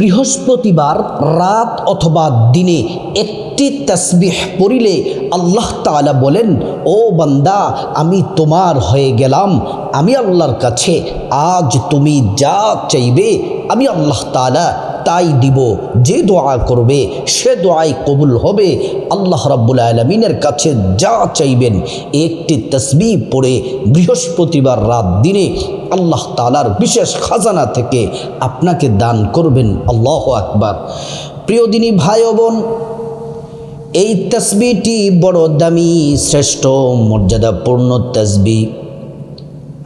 বৃহস্পতিবার রাত অথবা দিনে একটি তসবিহ পড়িলে আল্লাহ তালা বলেন, ও বান্দা, আমি তোমার হয়ে গেলাম। আমি আল্লাহর কাছে আজ তুমি যা চাইবে, আমি আল্লাহ তাআলা তাই দিব। যে দোয়া করবে, সে দোয়াই কবুল হবে। আল্লাহ রাব্বুল আলমিনের কাছে যা চাইবেন, একটি তসবি পড়ে বৃহস্পতিবার রাত দিনে আল্লাহ তালার বিশেষ খাজানা থেকে আপনাকে দান করবেন। আল্লাহ আকবার। প্রিয় দিনী ভাই বোন এই তসবিটি বড় দামি, শ্রেষ্ঠ, মর্যাদাপূর্ণ তসবি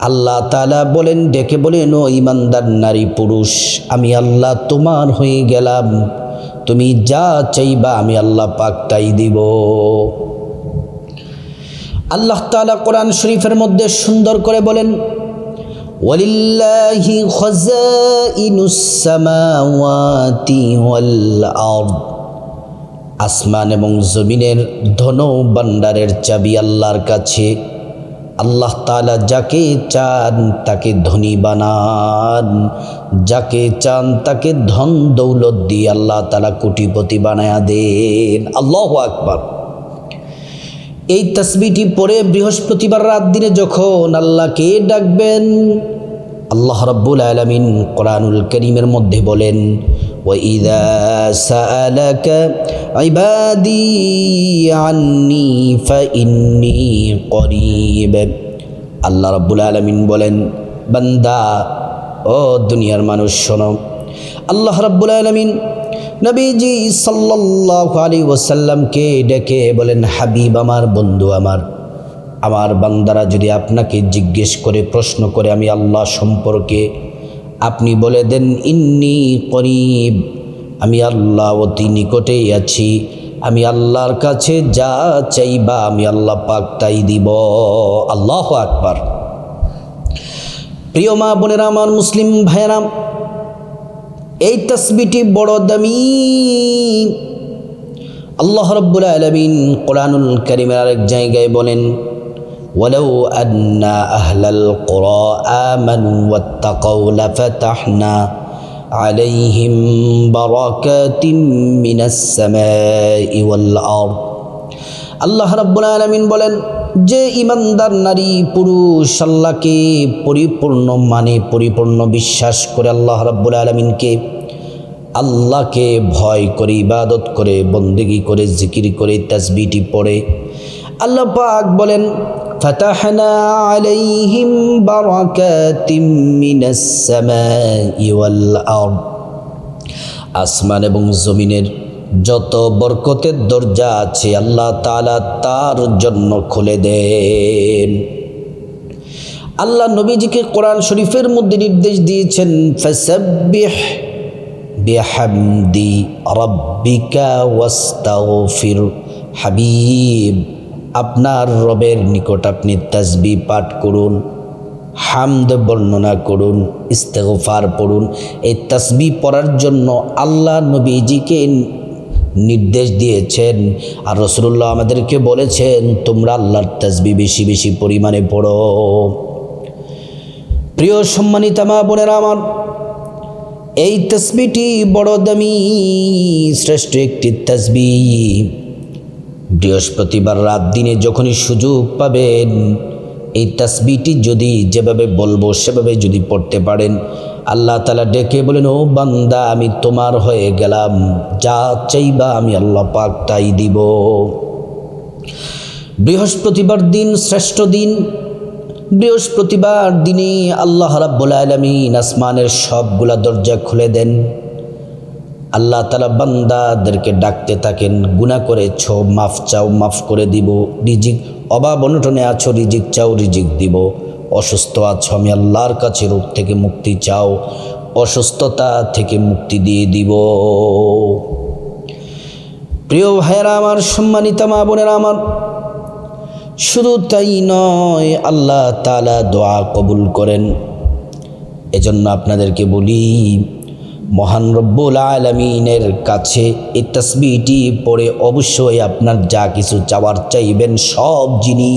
আল্লাহ তালা বলেন, ডেকে বলেন, ও ইমানদার নারী পুরুষ, আমি আল্লাহ তোমার হয়ে গেলাম। তুমি যা চাইবা আমি আল্লাহ পাক তাই দিব। আল্লাহ তালা কোরআন শরীফের মধ্যে সুন্দর করে বলেন, ওয়ালিল্লাহি সামাওয়াতি ওয়াল আরদ। আসমান এবং জমিনের ধন ভাণ্ডারের চাবি আল্লাহর কাছে। আল্লাহ তালা যাকে চান তাকে ধনী বানান। যাকে চান তাকে ধন দৌলত দিয়ে আল্লাহ তালা কোটিপতি বানায়া দেন। আল্লাহ আকবার। এই তসবিটি পরে বৃহস্পতিবার রাত দিনে যখন আল্লাহকে ডাকবেন আল্লাহ রব্বুল আলমিন কোরআনুল করিমের মধ্যে বলেন وإذا سألك عبادي عني فإني قريب আল্লাহ রব্বুল আলমিন বলেন বান্দা ও দুনিয়ার মানুষ শোনো আল্লাহ রব্বুল আলমিন নবীজি সাল্লাল্লাহু আলাইহি ওয়াসাল্লামকে ডেকে বলেন হাবিব আমার বন্ধু আমার আমার বান্দারা যদি আপনাকে জিজ্ঞেস করে, প্রশ্ন করে, আমি আল্লাহ সম্পর্কে আপনি বলে দেন, ইন্নি করিব, আমি আল্লাহ অতি নিকটেই আছি, আমি আল্লাহর কাছে যা চাইবা আমি আল্লাহ পাক তাই দিব। আল্লাহ আকবার। প্রিয় মা বোনেরা, আমার মুসলিম ভাইয়েরাম এই তসবিটি বড় দামি। আল্লাহ রব্বুল আলমিন কোরআনুল করিমের আরেক জায়গায় বলেন ولو أن أهل القرى آمنوا واتقوا لفتحنا عليهم بركات من السماء والأرض আল্লাহ রাব্বুল আলামিন বলেন যে ইমানদার নারী পুরুষ আল্লাহকে পরিপূর্ণ মানে পরিপূর্ণ বিশ্বাস করে আল্লাহ রাব্বুল আলামিনকে আল্লাহকে ভয় করে ইবাদত করে বন্দেগি করে জিকির করে তাসবিটি পড়ে আল্লাহ পাক বলেন فتحنا عليهم بركات من السماء والأرض আসমান এবং জমিনের যত বরকতের দরজা আছে আল্লাহ তাআলা তার জন্য খুলে দেন আল্লাহ নবীজিকে কোরআন শরীফের মধ্যে নির্দেশ দিয়েছেন ফাসাব্বিহ বিহামদি রাব্বিকা ওয়াস্তাগফির হাবিব আপনার রবের নিকট আপনি তাসবি পাঠ করুন, হামদ বর্ণনা করুন, ইস্তেগফার পড়ুন। এই তাসবি পড়ার জন্য আল্লাহ নবীজিকে নির্দেশ দিয়েছেন আর রসুল্লাহ আমাদেরকে বলেছেন, তোমরা আল্লাহর তাসবি বেশি বেশি পরিমাণে পড়ো। প্রিয় সম্মানিত মা বোনেরা আমার, এই তসবিটি বড় দামি, শ্রেষ্ঠ একটি তসবি বৃহস্পতিবার রাত দিনে যখনই সুযোগ পাবেন, এই তাসবিটি যদি যেভাবে বলব, সেভাবে যদি পড়তে পারেন, আল্লাহ তালা ডেকে বলেন, ও বান্দা, আমি তোমার হয়ে গেলাম, যা চাইবা আমি আল্লাহ পাক তাই দিব। বৃহস্পতিবার দিন শ্রেষ্ঠ দিন। বৃহস্পতিবার দিনে আল্লাহ রাব্বুল আলমিন আসমানের সবগুলা দরজা খুলে দেন। আল্লাহ তালা বান্দাদেরকে ডাকতে থাকেন গুণা করেছ মাফ চাও, মাফ করে দিব, রিজিক, অভাব, অনটনে আছো, রিজিক চাও, রিজিক দিব। অসুস্থ আছো, আমি আল্লাহর কাছে রোগ থেকে মুক্তি চাও, অসুস্থতা থেকে মুক্তি দিয়ে দিব। প্রিয় ভাইয়েরা আমার, সম্মানিত মা বোনেরা আমার, শুধু তাই নয়, আল্লাহ তালা দোয়া কবুল করেন। এজন্য আপনাদেরকে বলি মহান রব্বুল আলমিনের কাছে এই তসবিটি পড়ে অবশ্যই আপনার যা কিছু চাওয়ার চাইবেন, সব যিনি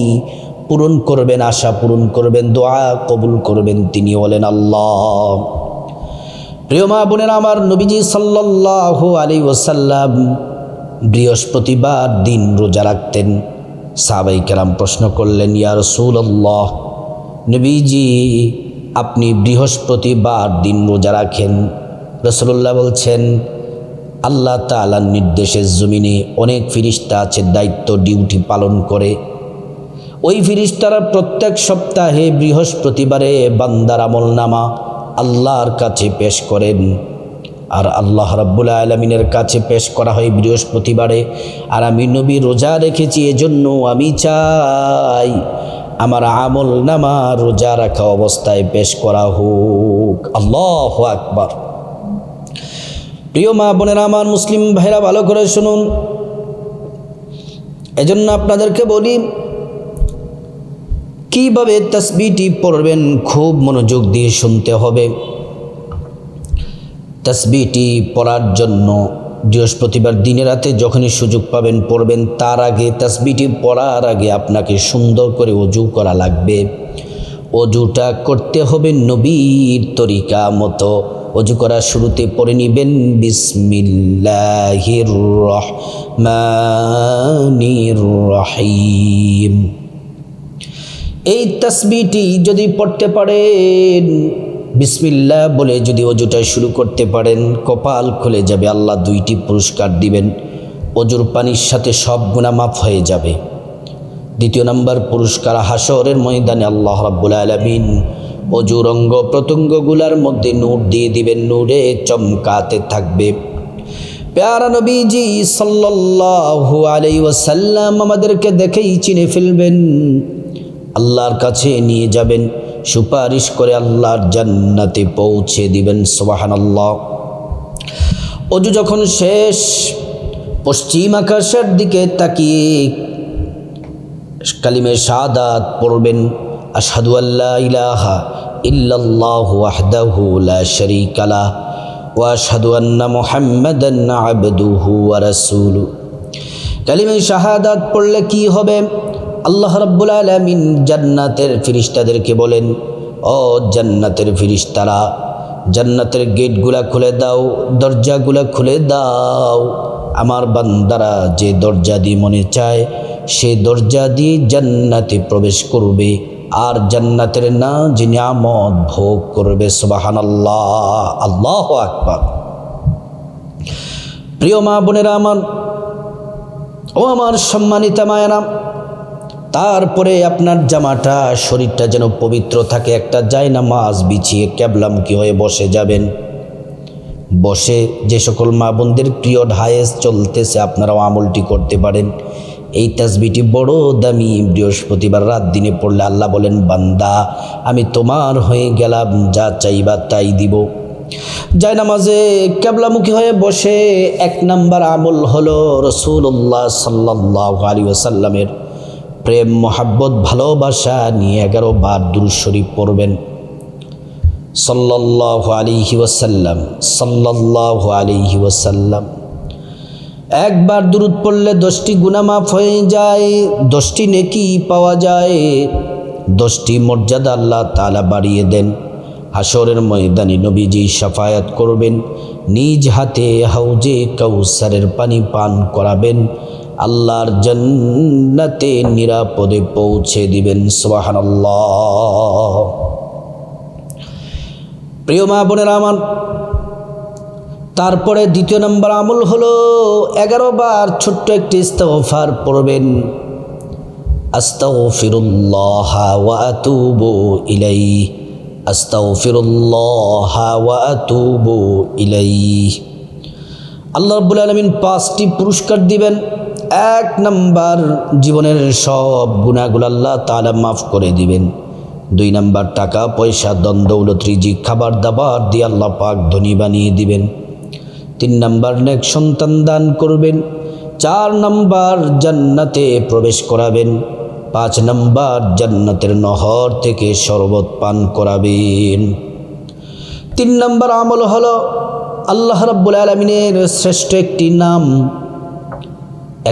পূরণ করবেন, আশা পূরণ করবেন, দোয়া কবুল করবেন, তিনি বলেন আল্লাহ। প্রিয় মা বোনের, আমার নবীজি সাল্লাহ আলী ওসাল্লাম বৃহস্পতিবার দিন রোজা রাখতেন। সাবাই কেরাম প্রশ্ন করলেন, ইয়া রসুল্লাহ নবীজি, আপনি বৃহস্পতিবার দিন রোজা রাখেন? রসুল্লাহ বলছেন, আল্লাহ তালার নির্দেশের জমিনে অনেক ফিরিস্তা আছে, দায়িত্ব ডিউটি পালন করে। ওই ফিরিস্তারা প্রত্যেক সপ্তাহে বৃহস্পতিবারে বান্দার আমল নামা আল্লাহর কাছে পেশ করেন। আর আল্লাহ রাব্বুল আলমিনের কাছে পেশ করা হয় বৃহস্পতিবারে। আর আমি নবী রোজা রেখেছি, এজন্য আমি চাই আমার আমল নামা রোজা রাখা অবস্থায় পেশ করা হোক। আল্লাহ আকবার। প্রিয় মা বোনেরা, আমার মুসলিম ভাইরা, ভালো করে শুনুন। এজন্য আপনাদেরকে বলি, কীভাবে তসবিটি পড়বেন খুব মনোযোগ দিয়ে শুনতে হবে। তসবিটি পড়ার জন্য বৃহস্পতিবার দিনে রাতে যখনই সুযোগ পাবেন পড়বেন, তার আগে তসবিটি পড়ার আগে আপনাকে সুন্দর করে অজু করা লাগবে। অজুটা করতে হবে নবীর তরিকা মতো। অজু করার শুরুতে পড়ে নিবেন, বিসমিল্লাহির রহমানির রহিম। এই তসবিটি যদি পড়তে পারেন বিসমিল্লা বলে যদি অজুটা শুরু করতে পারেন, কপাল খুলে যাবে, আল্লাহ দুইটি পুরস্কার দিবেন। অজুর পানির সাথে সব গুণা মাফ হয়ে যাবে। দ্বিতীয় নম্বর পুরস্কার হাসরের ময়দানে আল্লাহ রাব্বুল আলমিন অজুর অঙ্গ প্রত্যঙ্গগুলার মধ্যে নূর দিয়ে দিবেন, নূরে চমকাতে থাকবে। প্যারা নবীজি সাল্লাল্লাহু আলাই ওয়াসাল্লাম আমাদেরকে দেখেই চিনে ফেলবেন। আল্লাহর কাছে নিয়ে যাবেন, সুপারিশ করে আল্লাহর জান্নাতে পৌঁছে দিবেন সোবাহান আল্লাহ অজু যখন শেষ, পশ্চিম আকাশের দিকে তাকিয়ে কালিমে শাহাদাত পড়বেন, আশহাদু আল্লাহ ইলাহা কালিমে শাহাদাত পড়লে কি হবে? আল্লাহ রাব্বুল আলামিন জান্নাতের ফিরিস্তাদেরকে বলেন, ও জান্নাতের ফিরিস্তারা, জান্নাতের গেটগুলা খুলে দাও, দরজাগুলা খুলে দাও। আমার বান্দারা যে দরজা দিয়ে মনে চায়, সে দরজা দিয়ে জান্নাতে প্রবেশ করবে। আর জান্নাতের না যে নিয়ামত ভোগ করবে সুবাহান আল্লাহ আল্লাহ আকবার। প্রিয় মা বোনেরা আমার, ও আমার সম্মানিতা মায়েরা, তারপরে আপনার জামাটা, শরীরটা যেন পবিত্র থাকে, একটা যায় না মাছ বিছিয়ে ক্যাবলামুখী হয়ে বসে যাবেন। বসে যে সকল মা বোনদের প্রিয় ঢায়েস চলতেছে, আপনারাও আমলটি করতে পারেন। এই তাসবিটি বড় দামি। বৃহস্পতিবার রাত দিনে পড়লে আল্লাহ বলেন, বান্দা, আমি তোমার হয়ে গেলাম, যা চাইবা তাই দিব। যায় নামাজে ক্যাবলামুখী হয়ে বসে এক নাম্বার আমল হলো রসুল্লাহ সাল্লাহ আলী ওসাল্লামের প্রেম, মোহাব্বত, ভালোবাসা নিয়ে এগারো বার শরীফ পড়বেন। সাল্লাহ আলিহি ওসাল্লাম সাল্লাহ আলিহি ওসাল্লাম একবার দূরত পড়লে দশটি গুনামাফ হয়ে যায়, দশটি নেকি পাওয়া যায়। দশটি মর্যাদা আল্লাহ তালা বাড়িয়ে দেন। হাসরের ময়দানে নবীজি সাফায়াত করবেন, নিজ হাতে হাউজে কৌসারের পানি পান করাবেন, আল্লাহর জন্নাতে নিরাপদে পৌঁছে দিবেন সোহান প্রিয় মা বোনের আমার তারপরে দ্বিতীয় নম্বর আমল হলো এগারো বার ছোট্ট একটি ইস্তফার পড়বেন। আস্তাগফিরুল্লাহ ওয়া আলামিন পাঁচটি পুরস্কার দিবেন। এক নাম্বার জীবনের সব গুণাগুলো আল্লাহ তাআলা মাফ করে দিবেন। দুই নাম্বার টাকা, পয়সা দ্বন্দ্বৌলত রিজিক খাবার দাবার দিয়ে আল্লাহ পাক ধনী বানিয়ে দিবেন। তিন নাম্বার নেক সন্তান দান করবেন, চার নাম্বার জান্নাতে প্রবেশ করাবেন, পাঁচ নাম্বার জান্নাতের নহর থেকে শরবত পান করাবেন। তিন নাম্বার আমল হলো আল্লাহ রাব্বুল আলমিনের শ্রেষ্ঠ একটি নাম।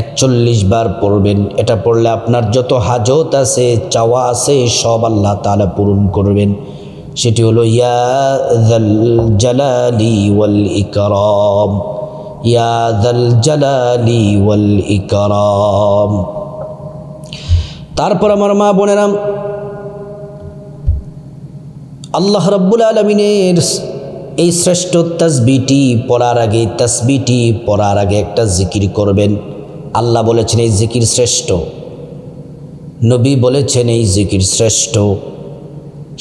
একচল্লিশ বার পড়বেন, এটা পড়লে আপনার যত হাজত আছে, চাওয়া আছে, সব আল্লাহ তালা পূরণ করবেন। সেটি হলো ইয়াদাল জালালি ওয়াল ইকরাম জালালি ওয়াল ইকরাম। তারপর আমার মা বোনেরা, আল্লাহ রব্বুল আলমিনের এই শ্রেষ্ঠ তসবিটি পড়ার আগে তসবিটি পড়ার আগে একটা জিকির করবেন। আল্লাহ বলেছেন, এই জিকির শ্রেষ্ঠ। নবী বলেছেন, এই জিকির শ্রেষ্ঠ।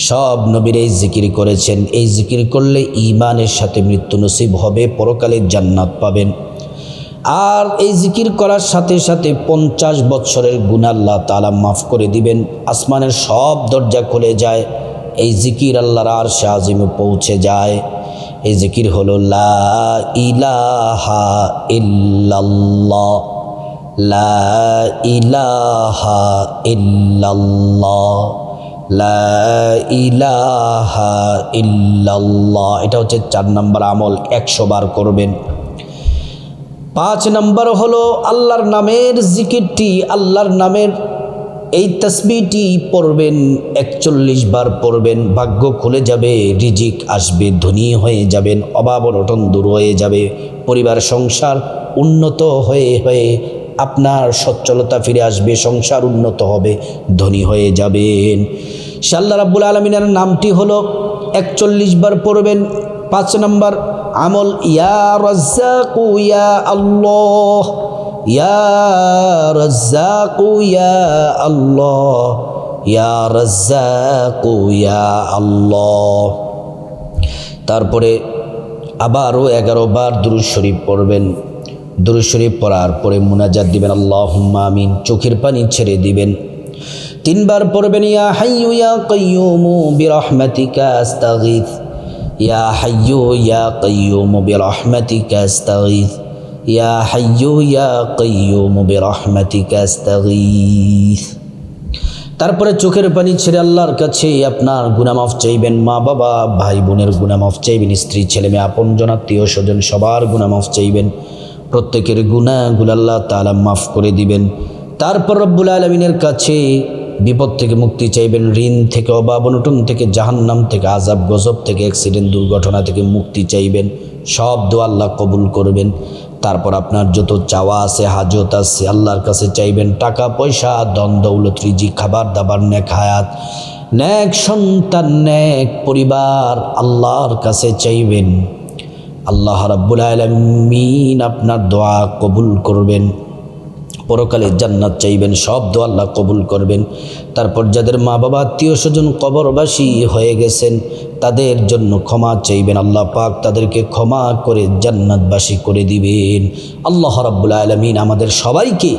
সব নবীর এই জিকির করেছেন। এই জিকির করলে ইমানের সাথে মৃত্যু নসিব হবে, পরকালে জান্নাত পাবেন। আর এই জিকির করার সাথে সাথে পঞ্চাশ বৎসরের গুণ আল্লাহ তালা মাফ করে দিবেন। আসমানের সব দরজা খুলে যায়, এই জিকির আল্লাহর আর শাহিমে পৌঁছে যায়। এই জিকির হলো, লা ইলাহা ইল্লাল্লাহ, লা ইলাহা ইল্লাল্লাহ। ইলাহা ইল্লাল্লাহ। এটা হচ্ছে চার নম্বর আমল, একশো বার করবেন। পাঁচ নম্বর হলো আল্লাহর নামের জিকিরটি, আল্লাহর নামের এই তসবিটি পড়বেন, একচল্লিশ বার পড়বেন, ভাগ্য খুলে যাবে, রিজিক আসবে, ধনী হয়ে যাবেন, অভাব অনটন দূর হয়ে যাবে, পরিবার, সংসার উন্নত হয়ে হয়ে আপনার সচ্ছলতা ফিরে আসবে, সংসার উন্নত হবে, ধনী হয়ে যাবেন। আল্লাহ রাব্বুল আলমিনের নামটি হলো একচল্লিশ বার পড়বেন, পাঁচ নম্বর আমল, ইয়া রাজ্জাকু, ইয়া আল্লাহ, ইয়া রাজ্জাকু, ইয়া আল্লাহ, ইয়া রাজ্জাকু, ইয়া আল্লাহ। তারপরে আবারও এগারো বার দুরুদ শরীফ পড়বেন। শরীফ পড়ার পরে মুনাজাত দিবেন আল্লাহ আমিন। চোখের পানি ছেড়ে দিবেন। তিনবার পড়বেন, ইয়া হাইয়ু ইয়া কাইয়ুমু বিরহমাতিকা আস্তাগীথ ইয়া হাইয়ু ইয়া কাইয়ুমু বিরহমাতিকা আস্তাগীথ ইয়া হাইয়ু ইয়া কাইয়ুমু বিরহমাতিকা আস্তাগীথ তারপরে চোখের পানি ছেড়ে আল্লাহর কাছে আপনার গুনামাফ চাইবেন। মা বাবা, ভাই বোনের গুনামাফ চাইবেন। স্ত্রী ছেলে মেয়ে আপন জনাত্মীয় স্বজন সবার গুনামাফ চাইবেন। প্রত্যেকের গুণাগুলো আল্লাহ তালা মাফ করে দিবেন। তারপর রব্বুল আলমিনের কাছে বিপদ থেকে মুক্তি চাইবেন, ঋণ থেকে অভাব অনটন থেকে জাহান্নাম থেকে আজাব গজব থেকে অ্যাক্সিডেন্ট দুর্ঘটনা থেকে মুক্তি চাইবেন। সব দোয়া আল্লাহ কবুল করবেন। তারপর আপনার যত চাওয়া আছে, হাজত আছে, আল্লাহর কাছে চাইবেন। টাকা, পয়সা দন দৌলত খাবার দাবার, নেক হায়াত ন্যাক সন্তান ন্যাক পরিবার আল্লাহর কাছে চাইবেন। আল্লাহ রাব্বুল আলমিন আপনার দোয়া কবুল করবেন। পরকালে জান্নাত চাইবেন, সব দোয়া আল্লাহ কবুল করবেন। তারপর যাদের মা বাবা আত্মীয় স্বজন কবরবাসী হয়ে গেছেন, তাদের জন্য ক্ষমা চাইবেন। আল্লাহ পাক তাদেরকে ক্ষমা করে জান্নাতবাসী করে দিবেন। আল্লাহ রাব্বুল আলমিন আমাদের সবাইকে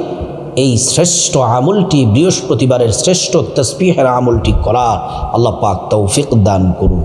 এই শ্রেষ্ঠ আমলটি, বৃহস্পতিবারের শ্রেষ্ঠ তসবিহের আমলটি করার আল্লাহ পাক তৌফিক দান করুন।